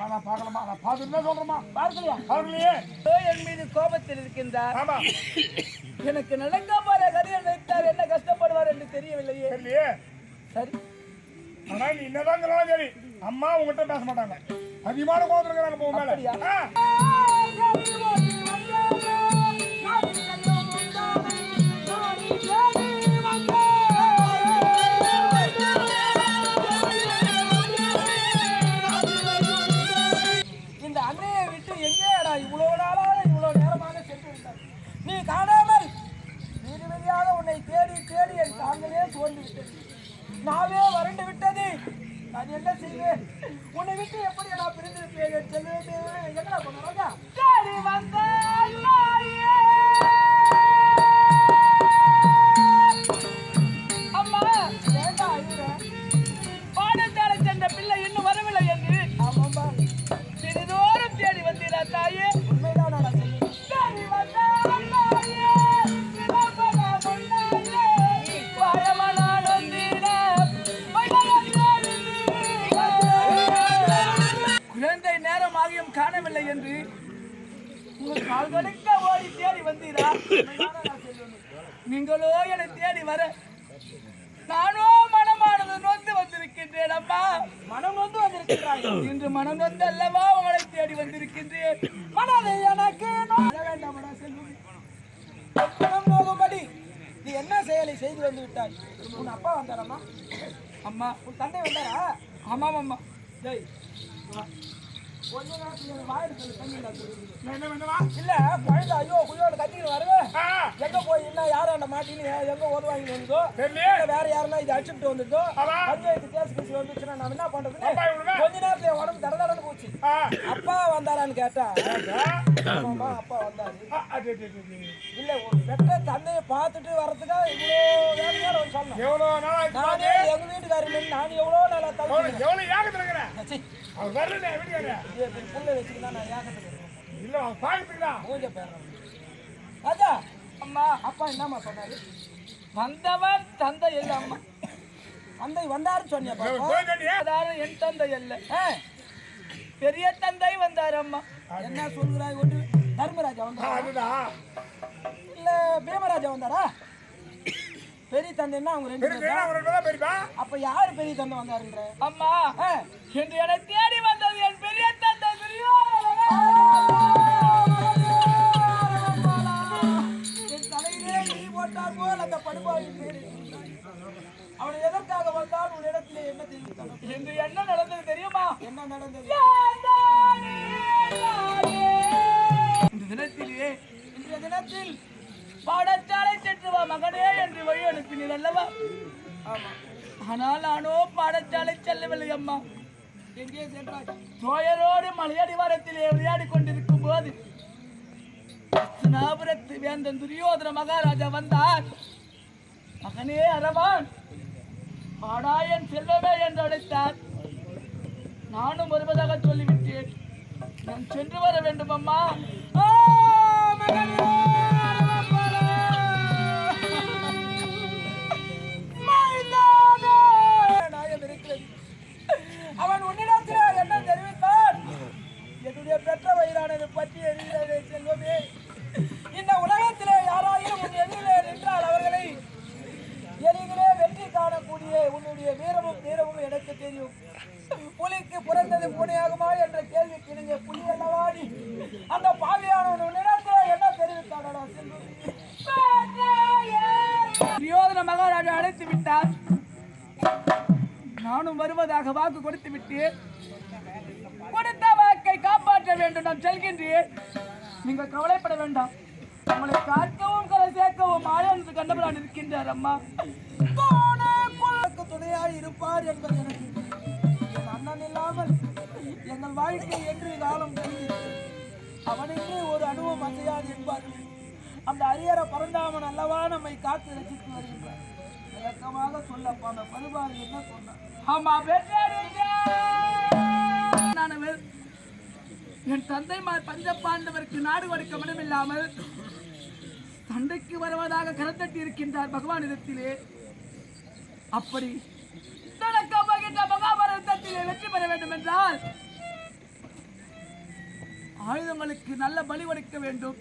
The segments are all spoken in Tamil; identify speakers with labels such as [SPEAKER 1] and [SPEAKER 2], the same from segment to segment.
[SPEAKER 1] நான் பார்க்கலம்மா நான் பார்த்துட்டு
[SPEAKER 2] பார்க்கலையா?
[SPEAKER 1] பார்க்கலையே.
[SPEAKER 2] ஏதோ என் மீது கோபத்தில் இருக்கின்றார். எனக்கு நடக்க போற கதையை நினைத்தார் என்ன கஷ்டப்படுவார் என்று தெரியவில்லையே. சரி.
[SPEAKER 1] ஆனா நீ என்னதான் சரி. அம்மா உங்ககிட்ட பேச மாட்டாங்க. அதிகமான கோபத்துல இருக்கிறாங்க உன் மேல.
[SPEAKER 2] நாவே வறண்டு விட்டது. நான் என்ன செய்வேன்? உன்னை விட்டு எப்படி நான் பிரிந்திருப்பேன்? என் செல்வமே எங்கடா போனாங்க சரி வந்தேன். காணவில்லை என்று உங்கள் கால்களுக்க ஓடி தேடி வந்தீரா? நீங்களோ என்னை தேடி வர. நானோ மனமானது நொந்து வந்திருக்கின்றேன் அம்மா. மனம் நொந்து வந்திருக்கிறாய் இன்று மனம் நொந்து அல்லவா உங்களை தேடி வந்திருக்கின்றேன். மனதை எனக்கு நொந்த வேண்டாமடா செல்வம். மனம் நோகும்படி நீ என்ன செயலை செய்து வந்து விட்டாய்? உன் அப்பா வந்தாரம்மா. அம்மா உன் தந்தை வந்தாரா? ஆமாம் அம்மா ஜெய். கொஞ்ச நேரத்துல சொல்லு, தண்ணி
[SPEAKER 1] என்ன
[SPEAKER 2] இல்ல குழந்தை ஐயோ குயோட கத்திட்டு வருவேன்
[SPEAKER 1] ஆ.
[SPEAKER 2] எங்க போய் என்ன யாராண்ட மாட்டின்னு எங்க உதவாங்கி வந்தோ
[SPEAKER 1] தெரியலையே
[SPEAKER 2] இல்ல வேற யாருன்னா இது அடிச்சுட்டு வந்துட்டோ. பஞ்சாயத்து கேஸ் கேஸ் வந்துச்சுன்னா நான் என்ன பண்றது? கொஞ்ச நேரத்துல உடம்பு தட தடன்னு போச்சு. அப்பா வந்தாரான்னு கேட்டா அப்பா வந்தாரு. இல்ல ஒரு பெற்ற தந்தையை பார்த்துட்டு இவ்வளோ சொல்லணும்
[SPEAKER 1] எவ்வளவு நாளா?
[SPEAKER 2] எங்க வீட்டுக்காரர் நான் எவ்வளோ நாளா
[SPEAKER 1] எவ்வளவு ஏகத்துல இருக்கிற அவன் வரல வீட்டுக்கார
[SPEAKER 2] புள்ள வச்சுக்கிட்டா நான் ஏகத்துக்கு.
[SPEAKER 1] இல்ல அவன் பாக்கத்துக்குதான்
[SPEAKER 2] மூஞ்ச பேரணும் ராஜா அம்மா அப்பா என்னம்மா சொன்னாரு? வந்தவன் தந்தை இல்ல அம்மா. தந்தை வந்தாருன்னு சொன்னியா பாப்பா?
[SPEAKER 1] போய் கட்டியா
[SPEAKER 2] அதாவது என் தந்தை அல்ல ஆ, பெரிய தந்தை வந்தார் அம்மா. என்ன சொல்கிறாய் ஒன்று தர்மராஜா வந்தாரா? இல்ல பீமராஜா வந்தாரா? பெரிய தந்தைன்னா அவங்க ரெண்டு பேரும்
[SPEAKER 1] பெரியப்பா?
[SPEAKER 2] அப்ப யாரு பெரிய தந்தை வந்தாருன்ற? அம்மா என்று என்னை தேடி வந்தது என் பெரிய தந்தை என் தலையிலே இடி போட்டார் போல் அந்த படுபாவின் பேரை. அவனை எதற்காக வந்தான் உன்னிடத்திலே என்ன தெரிவித்தான்? என்று என்ன நடந்தது தெரியுமா? என்ன நடந்தது? வழி அல்லவா ஆனால் நானோ பாடசாலை செல்லவில்லை அம்மா. எங்கே சென்றாய்? தோயரோடு மலையடிவாரத்திலே விளையாடி கொண்டிருக்கும் போது ஹஸ்தினாபுரத்து வேந்தன் துரியோதன மகாராஜா வந்தார். மகனே அரவான் பாடாயன் செல்வமே என்று அழைத்தார். நானும் வருவதாக சொல்லிவிட்டேன். நான் சென்று வர வேண்டும் அம்மா. ஆ, மகனே, அழைத்து நானும் வருவதாக வாக்கு கொடுத்து விட்டு கொடுத்த வாக்கை காப்பாற்ற வேண்டும் நான் செல்கின்றேன். நீங்கள் கவலைப்பட வேண்டாம். உங்களை காக்கவும் கலை சேர்க்கவும் ஆழந்து கண்டபரான் இருக்கின்றார் அம்மா. துணைக்கு துணையாய் இருப்பார் என்பது எனக்கு என் அண்ணன் இல்லாமல் எங்கள் வாழ்க்கை என்று காலம் அவனுக்கே ஒரு அனுபவம் அசையாது என்பார் அந்த அரியரை பரந்தாமன் அல்லவா நம்மை காத்து ரசித்து வருகின்றார் விளக்கமாக சொல்லப்பா அந்த பரிபாடு என்ன சொன்னார் ஆமா பெற்றானவர் என் தந்தைமார் பஞ்சப்பாண்டவருக்கு நாடு கொடுக்க மனமில்லாமல் தந்தைக்கு வருவதாக கரத்தட்டி இருக்கின்றார் பகவான் இடத்திலே. அப்படி நடக்க மகாபாரதத்திலே வெற்றி பெற வேண்டும் என்றால் ஆயுதங்களுக்கு நல்ல பலி கொடுக்க வேண்டும்.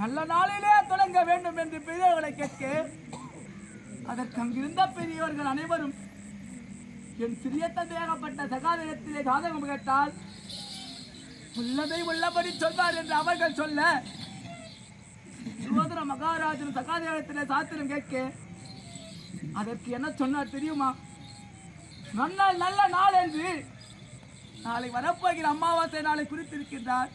[SPEAKER 2] நல்ல நாளிலே தொடங்க வேண்டும் என்று பெரியவர்களை கேட்க அதற்கு அங்கிருந்த பெரியவர்கள் அனைவரும் என் சிறிய தந்தையாகப்பட்ட சகாதயத்திலே சாதகம் கேட்டால் உள்ளதை உள்ளபடி சொல்வார் என்று அவர்கள் சொல்ல சுதந்திர மகாராஜன் சகாதேவத்திலே சாத்திரம் கேட்க அதற்கு என்ன சொன்னார் தெரியுமா? நன்னாள் நல்ல நாள் என்று நாளை வரப்போகிற அமாவாசை நாளை குறித்திருக்கின்றார்.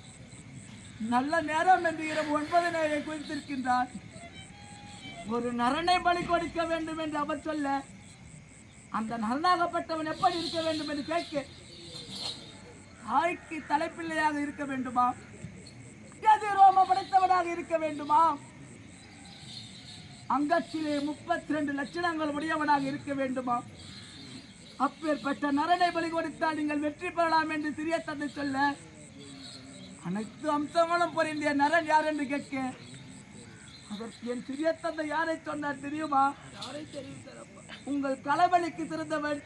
[SPEAKER 2] நல்ல நேரம் என்று இரவு ஒன்பது நேரை குறித்திருக்கின்றார். ஒரு நரனை பலி கொடுக்க வேண்டும் என்று அவர் சொல்ல அந்த நரனாகப்பட்டவன் எப்படி இருக்க வேண்டும் என்று கேட்க தாய்க்கு தலைப்பிள்ளையாக இருக்க வேண்டுமா? எது ரோம படைத்தவனாக இருக்க வேண்டுமா? அங்கத்திலே முப்பத்தி ரெண்டு லட்சணங்கள் உடையவனாக இருக்க வேண்டுமா? அப்பேற்பட்ட நரனை பலி கொடுத்தால் நீங்கள் வெற்றி பெறலாம் என்று சிறிய தந்தை சொல்ல அனைத்து அம்சங்களும் பொருந்திய நரன் யார் என்று கேட்க என் சிறிய தந்தை யாரை சொன்னார் தெரியுமா? யாரை தெரியும் உங்கள் களவழிக்கு சிறந்தவன்.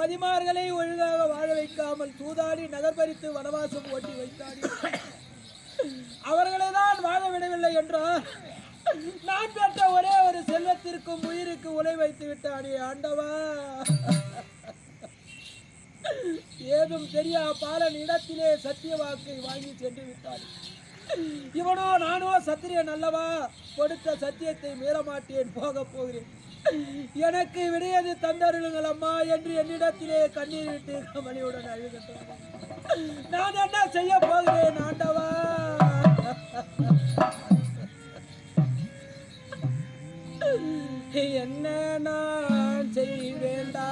[SPEAKER 3] பதிமார்களை ஒழுங்காக வாழ வைக்காமல் சூதாடி நகர்பறித்து வனவாசம் ஓட்டி வைத்தாடி. அவர்களை தான் வாழ விடவில்லை என்றால் நான் பெற்ற ஒரே ஒரு செல்வத்திற்கும் உயிருக்கு உலை வைத்து விட்டானே ஆண்டவா. ஏதும் தெரியா பாலன் இடத்திலே சத்திய வாக்கை வாங்கி சென்று விட்டான். இவனோ நானோ சத்திரியன் அல்லவா? கொடுத்த சத்தியத்தை மீறமாட்டேன் போக போகிறேன். எனக்கு விடையது தந்தருளுங்கள் அம்மா என்று என்னிடத்திலே கண்ணீர் விட்டு கமலியுடன் அழுகின்றான் நான் என்ன செய்ய போகிறேன் ஆண்டவா? என்ன நான் செய்வேண்டா?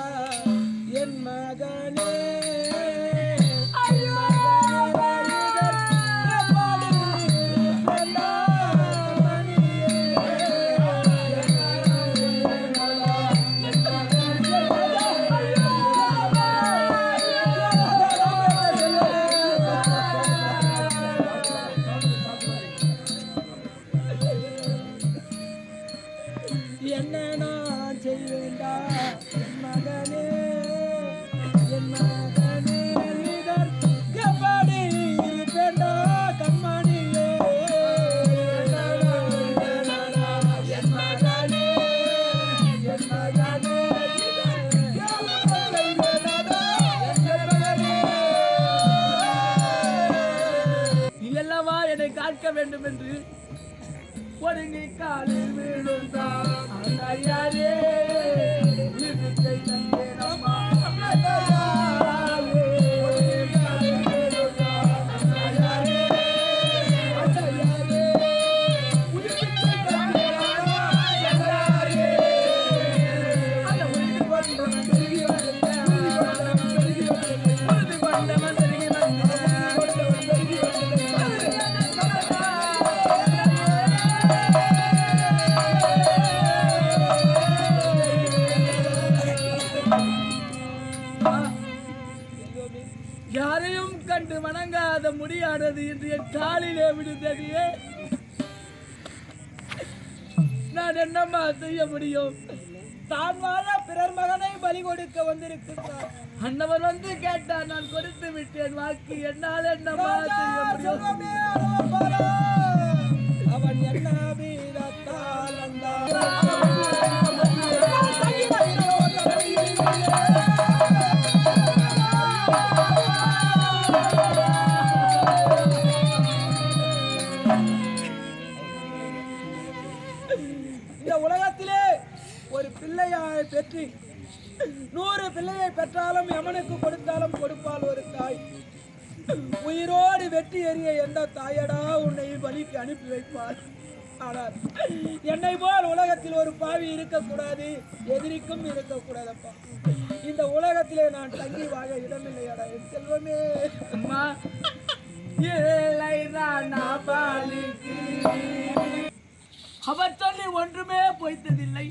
[SPEAKER 2] காக்க வேண்டும் என்று ஒடுங்கி காலில் விழுந்தார் அந்த ஐயாரே வணங்காத முடியாதது என்று என் காலிலே விடுதடியே நான் என்னம்மா செய்ய முடியும்?
[SPEAKER 3] தான் வாழ பிறர் மகனை பலி கொடுக்க வந்திருக்கிறார்
[SPEAKER 2] அன்னவர் வந்து கேட்டார் நான் கொடுத்து விட்டேன். வாக்கு என்னால் என்னம்மா செய்ய முடியும்?
[SPEAKER 3] அவன் என்ன பிள்ளையை நூறு பிள்ளையை பெற்றாலும் எமனுக்கு கொடுத்தாலும் கொடுப்பால் ஒரு தாய். உயிரோடு வெட்டி எறிய எந்த தாயடா உன்னை வழிக்கு அனுப்பி வைப்பார். ஆனால் என்னை போல் உலகத்தில் ஒரு பாவி இருக்கக்கூடாது எதிரிக்கும் இருக்கக்கூடாதப்பா. இந்த உலகத்திலே நான் தங்கி வாழ இடமில்லையாடா என் செல்வமே.
[SPEAKER 2] அம்மா அவர் சொல்லி ஒன்றுமே பொய்த்ததில்லை.